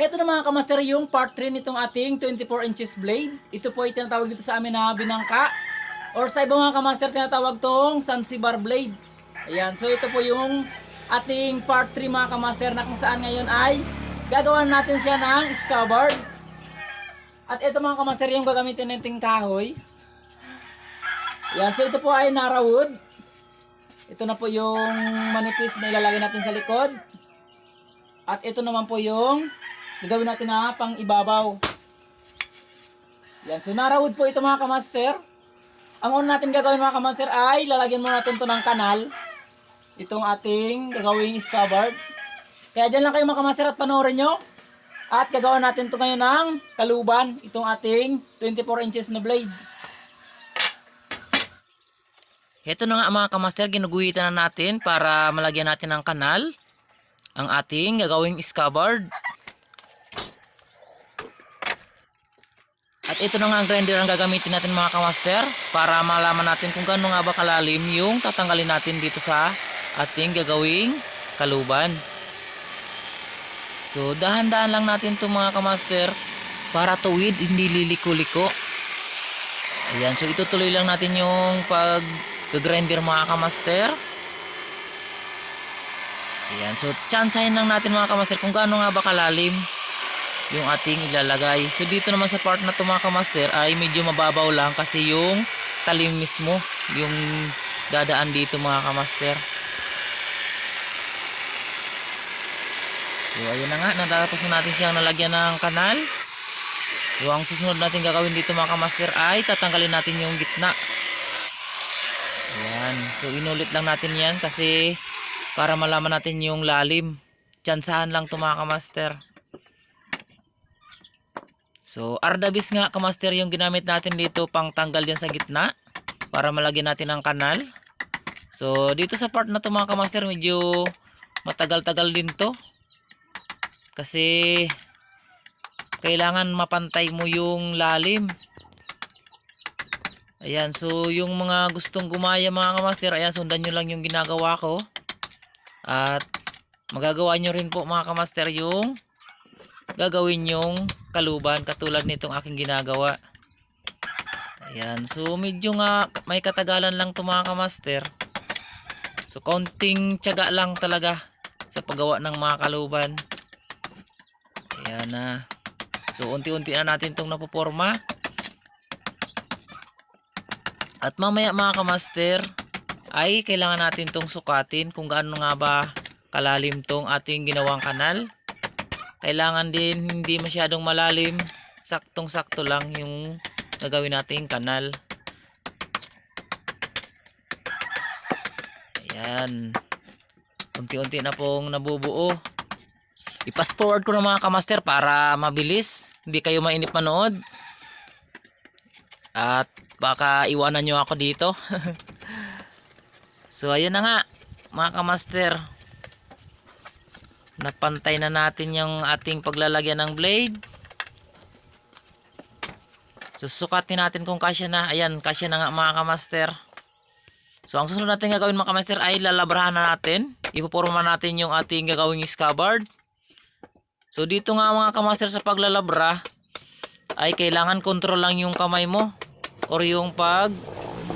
Heto na mga kamaster yung part 3 nitong ating 24 inches blade. Ito po ay tinatawag dito sa amin na binangka. Or sa ibang mga kamaster tinatawag tong Zanzibar blade. Ayan, so ito po yung ating part 3 mga kamaster na kung saan ngayon ay gagawa natin siya ng scabbard. At ito mga kamaster yung gagamitin nating kahoy. Ayan, so ito po ay narawood. Ito na po yung manipis na ilalagay natin sa likod. At ito naman po yung gagawin natin na pang ibabaw. Yan, so narawood po ito mga kamaster. Ang una natin gagawin mga kamaster ay lalagyan muna natin to ng kanal. Itong ating gagawing scabbard. Kaya dyan lang kayo mga kamaster at panoorin nyo. At gagawa natin to ngayon ng kaluban. Itong ating 24 inches na blade. Heto na nga mga kamaster, ginuguhitan na natin para malagyan natin ng kanal ang ating gagawing scabbard. At ito na nga ang grinder ang gagamitin natin mga kamaster para malaman natin kung gaano nga ba kalalim yung tatanggalin natin dito sa ating gagawing kaluban. So dahan-dahan lang natin to mga kamaster para tuwid hindi liliko-liko. Ayan, so itutuloy lang natin yung pag grinder mga kamaster. Ayan, so tsansahin lang natin mga kamaster kung gaano nga ba kalalim yung ating ilalagay. So dito naman sa part na to mga kamaster ay medyo mababaw lang kasi yung talim mismo yung dadaan dito mga kamaster. So ayun na nga, natapos na natin siyang nalagyan ng kanal. So ang susunod natin gagawin dito mga kamaster ay tatanggalin natin yung gitna. Ayan, so inulit lang natin yan kasi para malaman natin yung lalim. Tsansahan lang to mga kamaster. So, Ardabis nga kamaster yung ginamit natin dito pang tanggal yan sa gitna para malagyan natin ang kanal. So, dito sa part na to mga kamaster medyo matagal-tagal din to. Kasi kailangan mapantay mo yung lalim. Ayan, so yung mga gustong gumaya mga kamaster, ayan sundan nyo lang yung ginagawa ko. At magagawa nyo rin po mga kamaster yung gagawin yung kaluban katulad nitong aking ginagawa. Ayan. So medyo nga may katagalan lang to mga kamaster. So konting tiyaga lang talaga sa paggawa ng mga kaluban. Ayan na. So unti-unti na natin itong napoporma. At mamaya mga kamaster ay kailangan natin itong sukatin kung gaano nga ba kalalim tong ating ginawang kanal kailangan din hindi masyadong malalim. Saktong sakto lang yung gagawin nating kanal. Ayan. Unti-unti na pong nabubuo. I-fast forward ko na mga kamaster para mabilis. Hindi kayo mainip manood. At baka iwanan nyo ako dito. So ayun na nga mga kamaster napantay na natin yung ating paglalagyan ng blade. Susukatin natin kung kasya na. Ayan kasya na nga mga kamaster. So ang susunod natin gagawin mga kamaster ay lalabrahan na natin. Ipoporma natin yung ating gagawing scabbard. So dito nga mga kamaster sa paglalabra ay kailangan control lang yung kamay mo or yung pag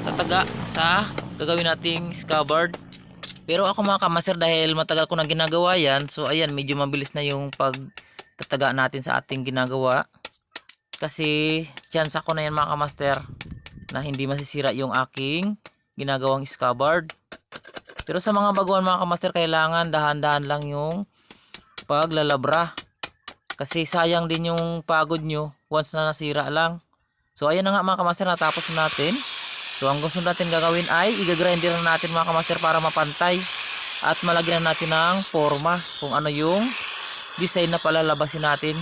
tataga sa gagawin nating scabbard pero ako mga kamaster dahil matagal ko na ginagawa yan, so ayan medyo mabilis na yung pagtataga natin sa ating ginagawa. Kasi chance ako na yan mga kamaster na hindi masisira yung aking ginagawang scabbard. Pero sa mga baguhan mga kamaster kailangan dahan-dahan lang yung paglalabra. Kasi sayang din yung pagod nyo once na nasira lang. So ayan na nga mga kamaster natapos na natin. So ang gusto natin gagawin ay igagrinder na natin mga kamaster para mapantay at malagyan natin ng forma kung ano yung design na palalabasin natin.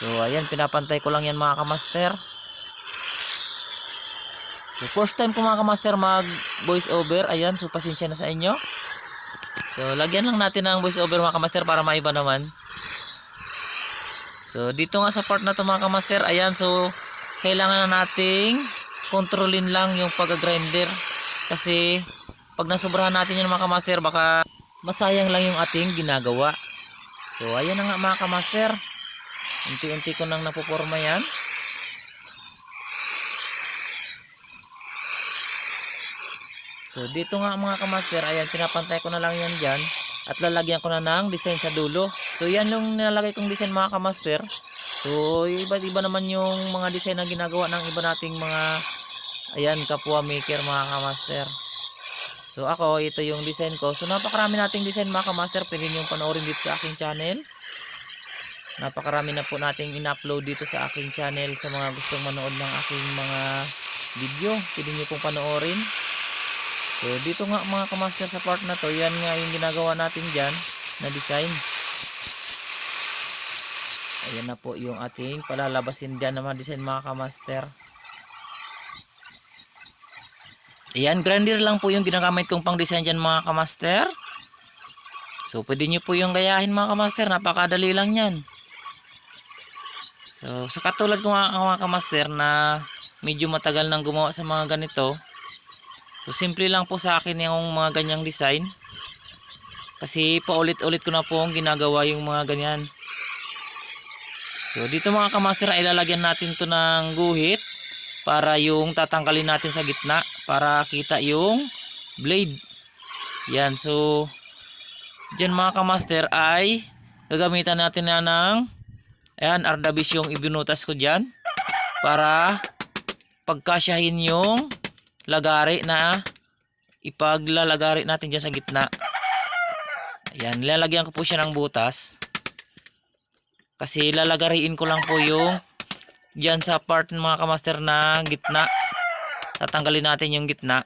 So ayan pinapantay ko lang yan mga kamaster. So first time ko mga kamaster mag voice over. Ayan so pasensya na sa inyo. So lagyan lang natin ng voice over mga kamaster para maiba naman. So dito nga sa part na to mga kamaster. Ayan so kailangan na nating kontrolin lang yung pag-grinder kasi pag nasobrahan natin yung mga kamaster baka masayang lang yung ating ginagawa So, ayan na nga mga kamaster. Unti-unti ko nang napuporma yan. So, dito nga mga kamaster, ayan, pinapantay ko na lang yan dyan. At lalagyan ko na ng design sa dulo. So, yan yung nilalagay kong design mga kamaster. So, iba't iba naman yung mga design na ginagawa ng iba nating mga, ayan, kapwa maker mga kamaster. So, ako, ito yung design ko. So, napakarami nating design mga kamaster. Pwede nyo panoorin dito sa aking channel. Napakarami na po nating in-upload dito sa aking channel sa mga gustong manood ng aking mga video. Pwede nyo pong panoorin. So, dito nga mga kamaster sa part na to, yan nga yung ginagawa natin dyan na design. Ayan na po yung ating palalabasin dyan na mga design mga kamaster. Ayan, grinder lang po yung ginagamit kong pang design dyan mga kamaster. So, pwede nyo po yung gayahin mga kamaster. Napakadali lang yan. So, sa katulad ko mga, mga kamaster na medyo matagal nang gumawa sa mga ganito. So, simple lang po sa akin yung mga ganyang design. Kasi paulit-ulit ko na po ang ginagawa yung mga ganyan. So, dito mga kamaster ay lalagyan natin to ng guhit para yung tatanggalin natin sa gitna para kita yung blade. Yan, so dyan mga kamaster ay gagamitan natin na ng ayan, ardabis yung ibinutas ko dyan para pagkasyahin yung lagari na ipaglalagari natin dyan sa gitna. Ayan, lalagyan ko po siya ng butas. Kasi lalagariin ko lang po yung Diyan sa part ng mga kamaster na gitna. Tatanggalin natin yung gitna.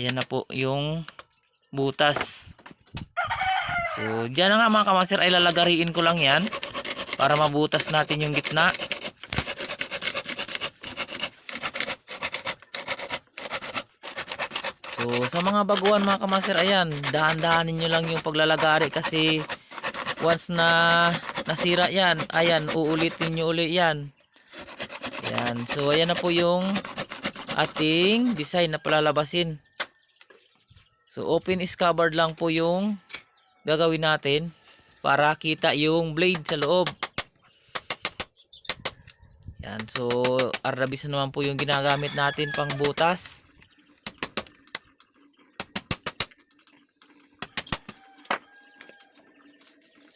Ayan na po yung butas. So, diyan na nga mga kamaster ay lalagariin ko lang yan para mabutas natin yung gitna. So, sa mga baguhan mga kamaster, ayan, dahan-dahanin nyo lang yung paglalagari kasi once na nasira yan, ayan, uulitin nyo uli yan. Ayan, so ayan na po yung ating design na palalabasin. So open is covered lang po yung gagawin natin para kita yung blade sa loob. Yan, so arabis na naman po yung ginagamit natin pang butas.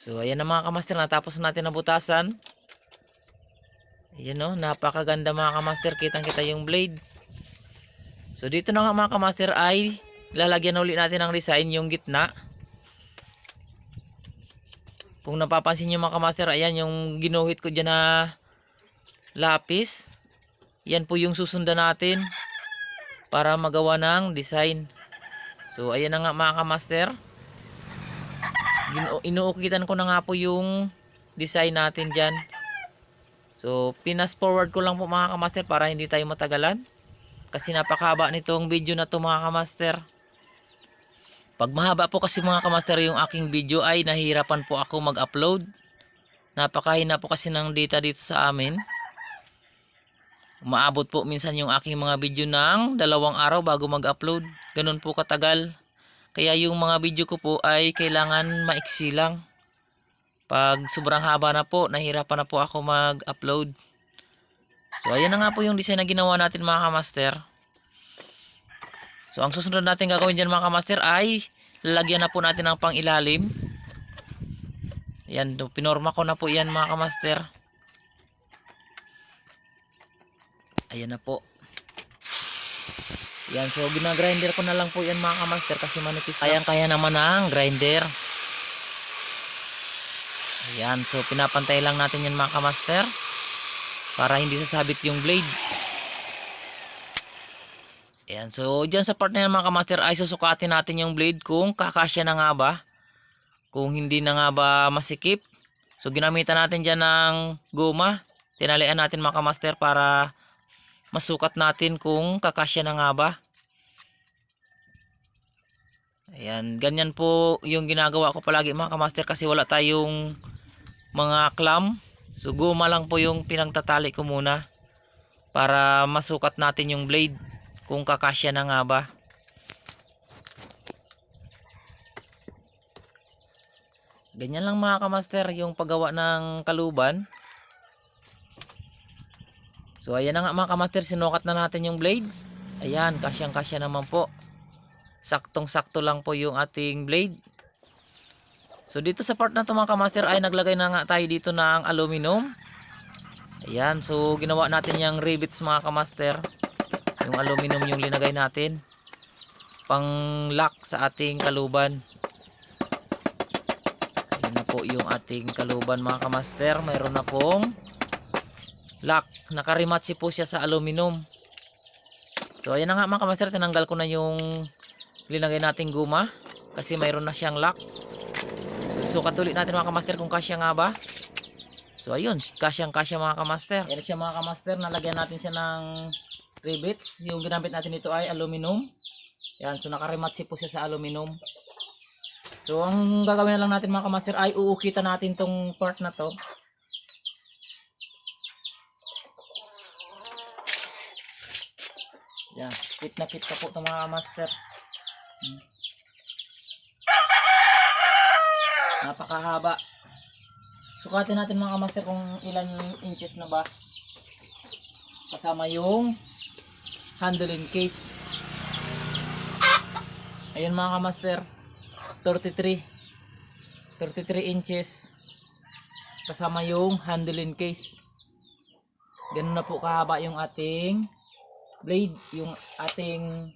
So, ayan na mga kamaster. Natapos natin na butasan. Ayan o. Napakaganda mga kamaster. Kitang kita yung blade. So, dito na nga mga kamaster ay lalagyan ulit natin ng design yung gitna. Kung napapansin nyo mga kamaster, ayan yung ginuhit ko dyan na lapis. Yan po yung susundan natin para magawa ng design. So, ayan na nga mga kamaster inuukitan ko na nga po yung design natin dyan. So, pinas forward ko lang po mga kamaster para hindi tayo matagalan. Kasi napakahaba nitong video na to mga kamaster. Pag mahaba po kasi mga kamaster yung aking video ay nahihirapan po ako mag-upload. Napakahina po kasi ng data dito sa amin. Umaabot po minsan yung aking mga video ng dalawang araw bago mag-upload. Ganun po katagal. Kaya yung mga video ko po ay kailangan maiksi lang. Pag sobrang haba na po, nahirapan na po ako mag-upload. So ayan na nga po yung design na ginawa natin mga kamaster. So ang susunod natin gagawin dyan mga kamaster ay lalagyan na po natin ng pang ilalim. Ayan, pinorma ko na po yan mga kamaster. Ayan na po. Yan, so ginagrinder ko na lang po yan mga kamaster kasi manipis. Kayang-kaya naman ang grinder. Ayan, so pinapantay lang natin yan mga kamaster para hindi sasabit yung blade. Ayan, so dyan sa part na mga kamaster ay susukatin natin yung blade kung kakasya na nga ba. Kung hindi na nga ba masikip. So ginamitan natin dyan ng goma. Tinalian natin mga kamaster para masukat natin kung kakasya na nga ba. Ayan, ganyan po yung ginagawa ko palagi mga kamaster kasi wala tayong mga clamp. So guma lang po yung pinangtatali ko muna para masukat natin yung blade kung kakasya na nga ba. Ganyan lang mga kamaster yung paggawa ng kaluban. So ayan na nga mga kamaster, sinukat na natin yung blade. Ayan, kasyang kasya naman po. Saktong sakto lang po yung ating blade. So dito sa part na to mga kamaster ay naglagay na nga tayo dito ng aluminum. Ayan, so ginawa natin yung rivets mga kamaster. Yung aluminum yung linagay natin. Pang lock sa ating kaluban. Ayan na po yung ating kaluban mga kamaster. Mayroon na pong lock. Nakarimatsi po siya sa aluminum. So ayan na nga mga kamaster. Tinanggal ko na yung linagay nating guma. Kasi mayroon na siyang lock. So, sukat ulit natin mga kamaster kung kasya nga ba. So ayun, kasyang kasya mga kamaster. Yan siya mga kamaster, nalagyan natin siya ng rivets. Yung ginamit natin dito ay aluminum. Yan, so nakarimatsi po siya sa aluminum. So ang gagawin na lang natin mga kamaster ay uukitan natin tong part na to. Yan, kit na kit ka po ito mga kamaster. Hmm. Napakahaba. Sukatin natin mga kamaster kung ilan inches na ba. Kasama yung handling case. Ayun mga kamaster. 33. 33 inches. Kasama yung handling case. Ganun na po kahaba yung ating blade. Yung ating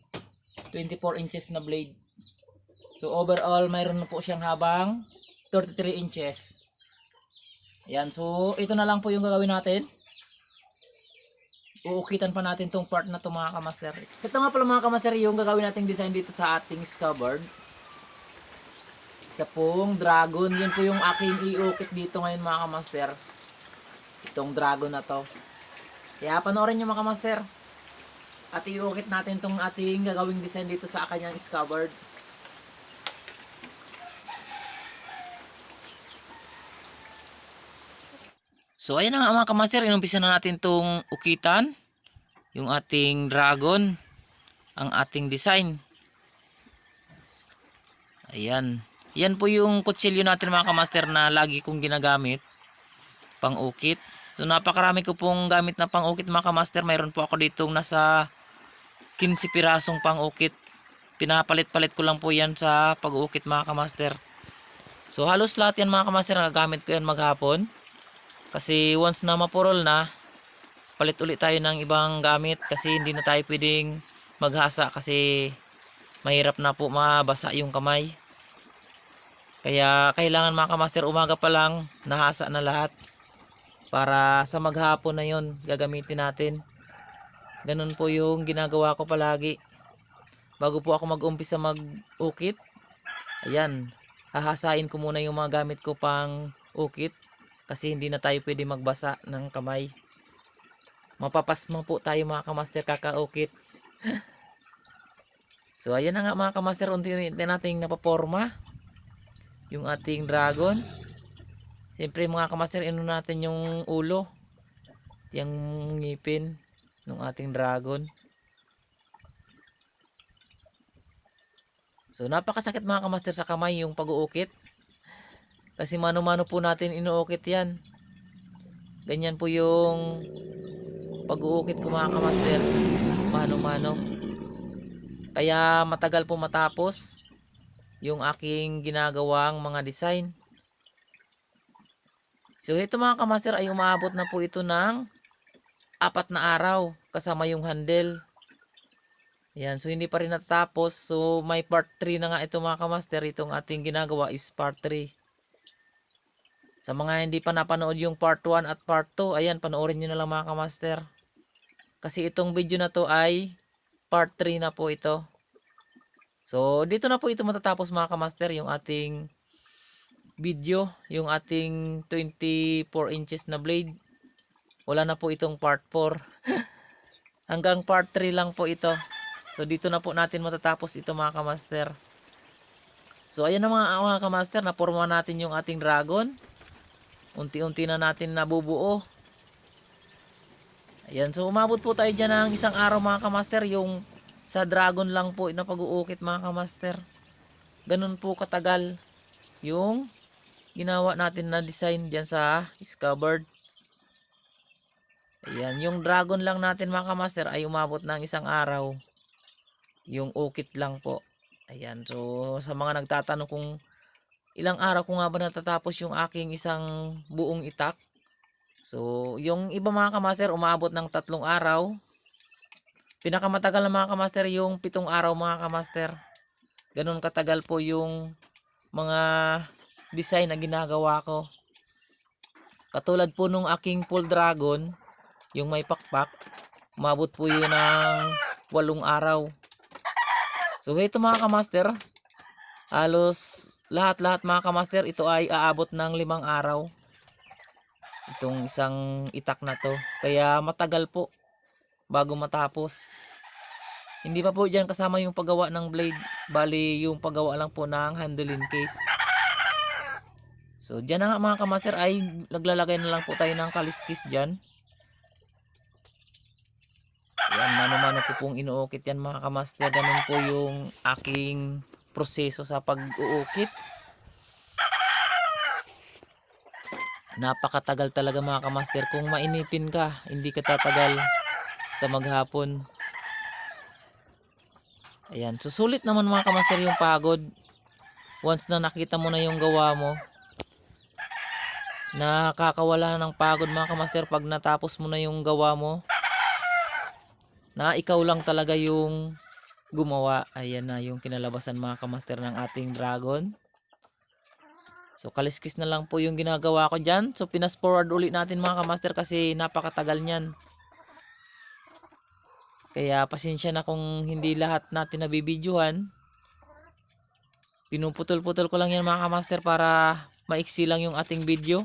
24 inches na blade. So overall, mayroon na po siyang habang 33 inches. Ayan, so ito na lang po yung gagawin natin. Uukitan pa natin tong part na to mga kamaster. Ito nga pala mga kamaster yung gagawin nating design dito sa ating scabbard. Isa pong dragon. Yun po yung aking iukit dito ngayon mga kamaster. Itong dragon na to. Kaya panoorin nyo mga kamaster. At iukit natin tong ating gagawing design dito sa kanyang scabbard. So ayan na mga kamaster, inumpisa na natin tong ukitan. Yung ating dragon. Ang ating design. Ayan. Yan po yung kutsilyo natin mga kamaster na lagi kong ginagamit. Pang ukit. So napakarami ko pong gamit na pang ukit mga kamaster. Mayroon po ako ditong nasa 15 pirasong pang ukit. Pinapalit-palit ko lang po yan sa pag-ukit mga kamaster. So halos lahat yan mga kamaster nagagamit ko yan maghapon. Kasi once na mapurol na, palit ulit tayo ng ibang gamit kasi hindi na tayo pwedeng maghasa kasi mahirap na po mabasa yung kamay. Kaya kailangan mga kamaster umaga pa lang nahasa na lahat para sa maghapon na yon gagamitin natin. Ganun po yung ginagawa ko palagi. Bago po ako mag-umpisa mag-ukit, ayan, hahasain ko muna yung mga gamit ko pang ukit kasi hindi na tayo pwede magbasa ng kamay. Mapapasma po tayo mga kamaster kakaukit. so ayan na nga mga kamaster, unti-unti nating napaporma yung ating dragon. Siyempre mga kamaster, ino natin yung ulo. Yung ngipin ng ating dragon. So napakasakit mga kamaster sa kamay yung pag-uukit. Kasi mano-mano po natin inuukit yan. Ganyan po yung pag-uukit ko mga kamaster. Mano-mano. Kaya matagal po matapos yung aking ginagawang mga design. So ito mga kamaster ay umaabot na po ito ng apat na araw kasama yung handle. Yan, so hindi pa rin natatapos. So may part 3 na nga ito mga kamaster. Itong ating ginagawa is part 3. Sa mga hindi pa napanood yung part 1 at part 2, ayan, panoorin nyo na lang mga kamaster. Kasi itong video na to ay part 3 na po ito. So, dito na po ito matatapos mga kamaster, yung ating video, yung ating 24 inches na blade. Wala na po itong part 4. Hanggang part 3 lang po ito. So, dito na po natin matatapos ito mga kamaster. So, ayan na mga, mga kamaster, naporma natin yung ating dragon unti-unti na natin nabubuo. Ayan, so umabot po tayo dyan ng isang araw mga kamaster, yung sa dragon lang po na pag-uukit mga kamaster. Ganun po katagal yung ginawa natin na design dyan sa scabbard. Ayan, yung dragon lang natin mga kamaster ay umabot ng isang araw. Yung ukit lang po. Ayan, so sa mga nagtatanong kung ilang araw ko nga ba natatapos yung aking isang buong itak. So, yung iba mga kamaster umabot ng tatlong araw. Pinakamatagal na mga kamaster yung pitong araw mga kamaster. Ganun katagal po yung mga design na ginagawa ko. Katulad po nung aking full dragon, yung may pakpak, umabot po yun ng walong araw. So ito mga kamaster, halos lahat-lahat mga kamaster, ito ay aabot ng limang araw. Itong isang itak na to. Kaya matagal po bago matapos. Hindi pa po dyan kasama yung paggawa ng blade. Bali yung paggawa lang po ng handling case. So dyan na nga mga kamaster ay naglalagay na lang po tayo ng kaliskis dyan. Yan, mano-mano ko pong inuukit yan mga kamaster. Ganun po yung aking proseso sa pag-uukit. Napakatagal talaga mga kamaster. Kung mainipin ka, hindi ka tatagal sa maghapon. Ayan, susulit naman mga kamaster yung pagod. Once na nakita mo na yung gawa mo, nakakawala ng pagod mga kamaster pag natapos mo na yung gawa mo na ikaw lang talaga yung gumawa. Ayan na yung kinalabasan mga kamaster ng ating dragon. So kaliskis na lang po yung ginagawa ko dyan. So pinas forward ulit natin mga kamaster kasi napakatagal niyan. Kaya pasensya na kung hindi lahat natin nabibidyohan. Pinuputol-putol ko lang yan mga kamaster para maiksi lang yung ating video.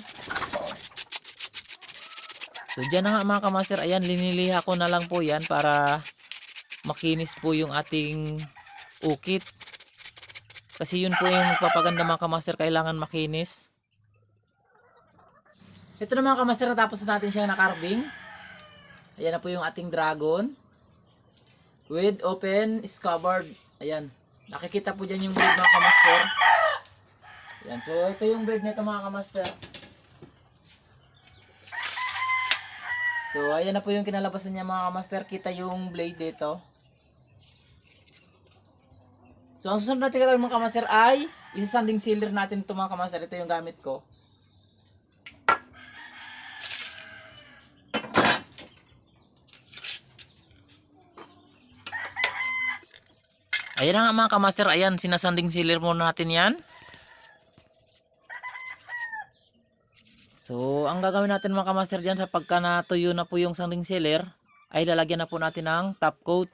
So dyan na nga mga kamaster, ayan liniliha ko na lang po yan para makinis po yung ating ukit. Kasi yun po yung magpapaganda mga kamaster, kailangan makinis. Ito na mga kamaster, natapos natin siya na carving. Ayan na po yung ating dragon. With open scabbard. Ayan. Nakikita po dyan yung blade mga kamaster. Ayan. So ito yung blade nito mga kamaster. So, ayan na po yung kinalabasan niya mga master. Kita yung blade dito. So, ang susunod natin gagawin mga kamaster ay isa-sanding sealer natin ito mga kamaster. Ito yung gamit ko. Ayan nga mga kamaster. Ayan, sinasanding sealer muna natin yan. So, ang gagawin natin mga kamaster dyan sa pagka natuyo na po yung sanding sealer, ay lalagyan na po natin ng top coat.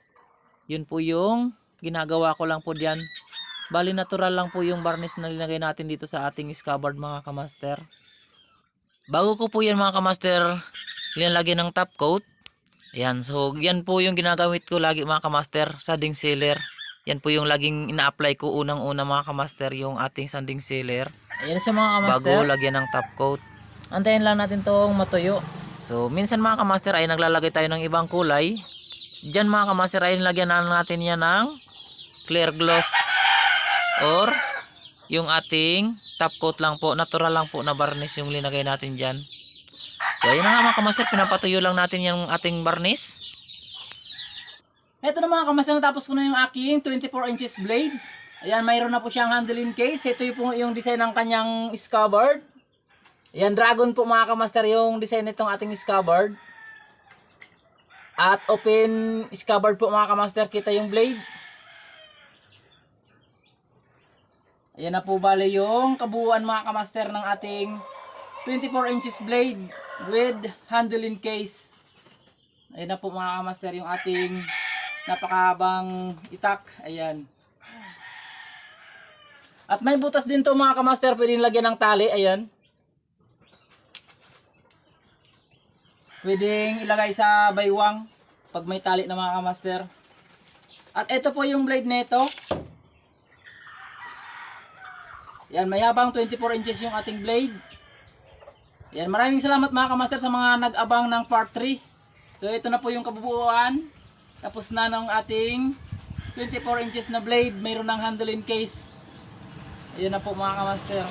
Yun po yung ginagawa ko lang po dyan. Bali natural lang po yung varnish na linagay natin dito sa ating scabbard mga kamaster. Bago ko po yan mga kamaster, linalagyan ng top coat. Ayan, so yan po yung ginagamit ko lagi mga kamaster, sanding sealer. Yan po yung laging ina-apply ko unang-una mga kamaster, yung ating sanding sealer. Ayan siya mga kamaster. Bago lagyan ng top coat. Antayin lang natin tong matuyo. So, minsan mga kamaster ay naglalagay tayo ng ibang kulay. Diyan mga kamaster ay lagyan na natin yan ng clear gloss or yung ating top coat lang po. Natural lang po na varnish yung linagay natin dyan. So, ayun na nga mga kamaster, pinapatuyo lang natin yung ating varnish. Ito na mga kamaster, natapos ko na yung aking 24 inches blade. Ayan, mayroon na po siyang handling case. Ito yung, po yung design ng kanyang scabbard. Ayan, dragon po mga kamaster yung design nitong ating scabbard. At open scabbard po mga kamaster, kita yung blade. Ayan na po bale yung kabuuan mga kamaster ng ating 24 inches blade with handling case. Ayan na po mga kamaster yung ating napakahabang itak. Ayan. At may butas din to mga kamaster, pwedeng lagyan ng tali. Ayan. Pwedeng ilagay sa baywang pag may tali na mga kamaster. At ito po yung blade nito. Yan, may habang 24 inches yung ating blade. Yan, maraming salamat mga kamaster sa mga nag-abang ng part 3. So, ito na po yung kabubuuan. Tapos na ng ating 24 inches na blade. Mayroon ng handle in case. Ayan na po mga kamaster.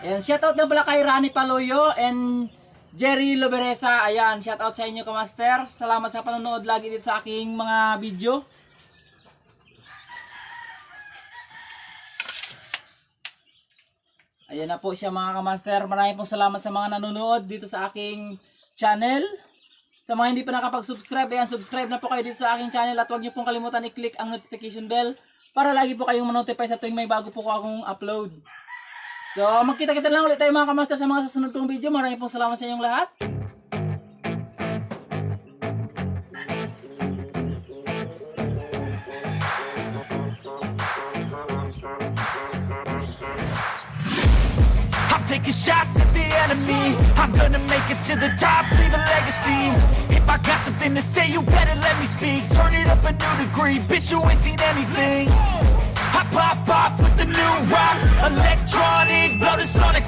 And shoutout na pala kay Rani Paloyo and Jerry Loberesa. Ayan, shoutout sa inyo kamaster. Salamat sa panonood lagi dito sa aking mga video. Ayan na po siya mga kamaster. Maraming pong salamat sa mga nanonood dito sa aking channel. Sa mga hindi pa nakapag-subscribe, ayan, subscribe na po kayo dito sa aking channel at huwag niyo pong kalimutan i-click ang notification bell para lagi po kayong manotify sa tuwing may bago po ko akong upload. So, magkita-kita lang ulit tayo mga kamaster sa mga susunod kong video. Maraming pong salamat sa inyong lahat. Taking shots at the enemy. I'm gonna make it to the top, leave a legacy. If I got something to say, you better let me speak. Turn it up a new degree, bitch, you ain't seen anything. I pop off with the new rock, electronic, blow the sonic.